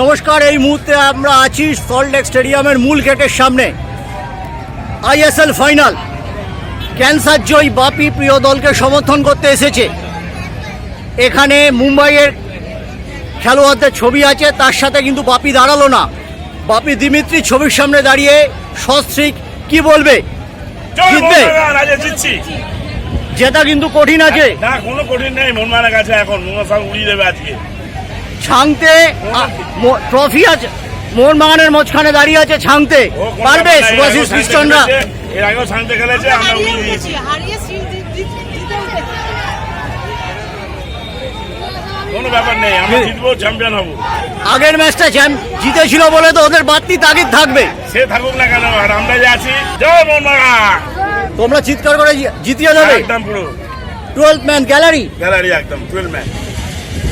নমস্কার এই মুহূর্তে আমরা আছি সল্টলেক স্টেডিয়ামের মূল গেটের সামনে। আইএসএল ফাইনাল ক্যান্সার জয়ী বাপি প্রিয় দলকে সমর্থন করতে এসেছে। এখানে মুম্বাইয়ের খেলোয়াড়দের ছবি আছে তার সাথে কিন্তু বাপি দাঁড়াল না। বাপি দিমিত্রি ছবির সামনে দাঁড়িয়ে সস্ত্রিক কি বলবে? জিতবে? যেটা কিন্তু কঠিন আছে। না কোনো কঠিন নেই মোহনবাগানের কাছে এখন। সব উড়িয়ে দেবে আজকে। ছাংতে ট্রফি আছে মোহনবাগানের মাঝখানে দাঁড়িয়ে আছে ছাংতে। পারবে এর আগেও শান্তি খ্রিস্টানরা খেলেছে, এর আগেও শান্তি খেলেছে আমরা উড়িয়ে দিয়েছি উঠেছি হারিয়ে সিল জিতে উঠেছি কোনো ব্যাপার নেই আমরা জিতবো চ্যাম্পিয়ন হব। আগের ম্যাচটা জিতেছিল বলে তো ওদের বাড়তি তাগিদ থাকবে। সে থাকুক না কেন আর আমরা যে আছি জয় মোহনবাগান তোমরা চিৎকার করে জিতিয়ে দেবে। একদম পুরো। টুয়েলভ ম্যান গ্যালারি গ্যালারি একদম টুয়েলভ ম্যান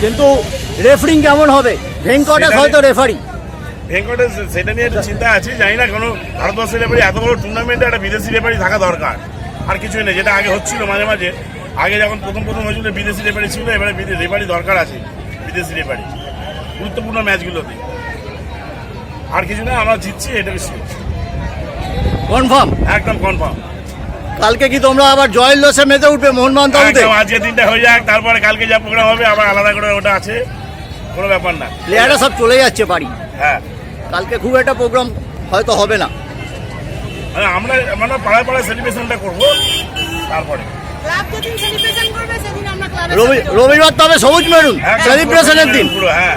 কিন্তু রেফারিং কেমন হবে? ভেঙ্কটেশ হয়তো রেফারি ভেঙ্কটেশ সেটা নিয়ে একটু চিন্তা আছে জানি না কোনো ভারতবর্ষের রেফারি এত বড় টুর্নামেন্টে একটা বিদেশি রেফারি থাকা দরকার। আর কিছুই নেই যেটা আগে হচ্ছিল মাঝে মাঝে। আগে যখন প্রথম প্রথম হয়েছিল বিদেশি রেফারি ছিল এবারে রেফারি দরকার আছে বিদেশি রেফারি গুরুত্বপূর্ণ ম্যাচগুলোতে আর কিছু না আমরা জিতছি এটা বেশি কনফার্ম একদম কনফার্ম কালকে কি তোমরা আবার জয়ের লসে মেতে উঠবে মোহনবাগান একদম আজকে দিনটা হয়ে যাক তারপরে কালকে যা প্রোগ্রাম হবে আবার আলাদা করে ওটা আছে কোনো ব্যাপার না। প্লেয়াররা সব চলে যাচ্ছে বাড়ি। হ্যাঁ। কালকে খুব একটা প্রোগ্রাম হয়তো হবে না। মানে আমরা আমরা পাড়ায় পাড়ায় সেলিব্রেশনটা করব তারপরে। ক্লাব যেদিন সেলিব্রেশন করবে সেদিন আমরা ক্লাবে রবি রবিবার তবে সবুজ মেরুন সেলিব্রেশনের দিন। পুরো হ্যাঁ।